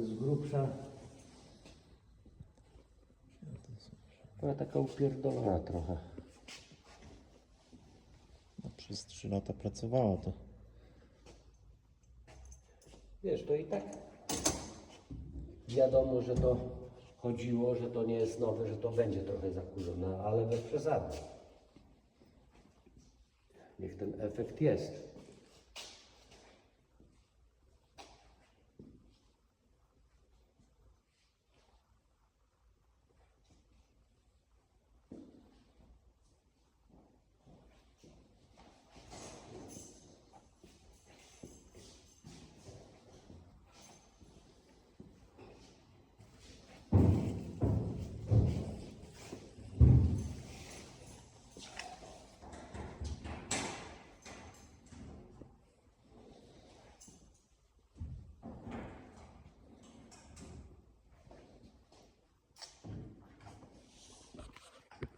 jest z grubsza. Była taka upierdolona trochę. No, przez 3 lata pracowała to. Wiesz, to i tak wiadomo, że to chodziło, że to nie jest nowe, że to będzie trochę zakurzone, ale bez przesady. Niech ten efekt jest.